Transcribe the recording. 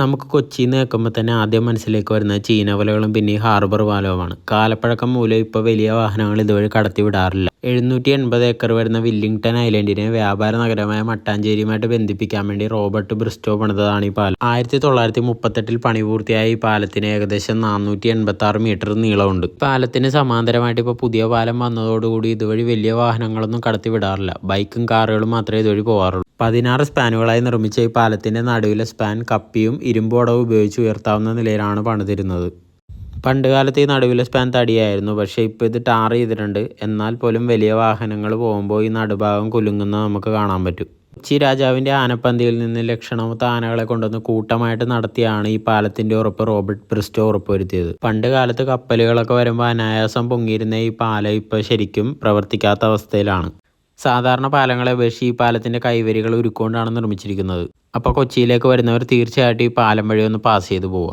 നമുക്ക് കൊച്ചിയിൽ നിന്ന് കേൾക്കുമ്പോൾ തന്നെ ആദ്യം മനസ്സിലേക്ക് വരുന്നത് ചീനവലകളും പിന്നെ ഹാർബർ പാലവുമാണ്. കാലപ്പഴക്കം മൂലം ഇപ്പോൾ വലിയ വാഹനങ്ങൾ ഇതുവഴി കടത്തി വിടാറില്ല. എഴുന്നൂറ്റി എൺപത് ഏക്കർ വരുന്ന വില്ലിംഗ്ടൺ ഐലൻഡിനെ വ്യാപാര നഗരമായ മട്ടാഞ്ചേരിയുമായിട്ട് ബന്ധിപ്പിക്കാൻ വേണ്ടി റോബർട്ട് ബ്രിസ്റ്റോ പണിതതാണ് ഈ പാലം. ആയിരത്തി തൊള്ളായിരത്തി മുപ്പത്തെട്ടിൽ പണി പൂർത്തിയായ ഈ പാലത്തിന് ഏകദേശം നാനൂറ്റി എൺപത്തി ആറ് മീറ്റർ നീളമുണ്ട്. പാലത്തിന് സമാന്തരമായിട്ട് ഇപ്പോൾ പുതിയ പാലം വന്നതോടുകൂടി ഇതുവഴി വലിയ വാഹനങ്ങളൊന്നും കടത്തി വിടാറില്ല. ബൈക്കും കാറുകളും മാത്രമേ ഇതുവഴി പോകാറുള്ളൂ പതിനാറ് സ്പാനുകളായി നിർമ്മിച്ച ഈ പാലത്തിന്റെ നടുവിലെ സ്പാൻ കപ്പിയും ഇരുമ്പോടവും ഉപയോഗിച്ച് ഉയർത്താവുന്ന നിലയിലാണ് പണിതിരുന്നത്. പണ്ട് കാലത്ത് ഈ നടുവിലെ സ്പാൻ തടിയായിരുന്നു. പക്ഷേ ഇപ്പോൾ ഇത് ടാർ ചെയ്തിട്ടുണ്ട്. എന്നാൽ പോലും വലിയ വാഹനങ്ങൾ പോകുമ്പോൾ ഈ നടുഭാഗം കുലുങ്ങുന്നത് നമുക്ക് കാണാൻ പറ്റും. കൊച്ചി രാജാവിന്റെ ആനപ്പന്തിയിൽ നിന്ന് ലക്ഷണമൊത്ത ആനകളെ കൊണ്ടുവന്ന് കൂട്ടമായിട്ട് നടത്തിയാണ് ഈ പാലത്തിന്റെ ഉറപ്പ് റോബർട്ട് ബ്രിസ്റ്റോ ഉറപ്പുവരുത്തിയത്. പണ്ട് കാലത്ത് കപ്പലുകളൊക്കെ വരുമ്പോൾ അനായാസം പൊങ്ങിയിരുന്ന ഈ പാലം ഇപ്പോൾ ശരിക്കും പ്രവർത്തിക്കാത്ത അവസ്ഥയിലാണ്. സാധാരണ പാലങ്ങളെ അപേക്ഷിച്ച് ഈ പാലത്തിന്റെ കൈവരികൾ ഉരുക്കൊണ്ടാണ് നിർമ്മിച്ചിരിക്കുന്നത്. അപ്പോൾ കൊച്ചിയിലേക്ക് വരുന്നവർ തീർച്ചയായിട്ടും ഈ പാലം വഴി ഒന്ന് പാസ് ചെയ്ത് പോവുക.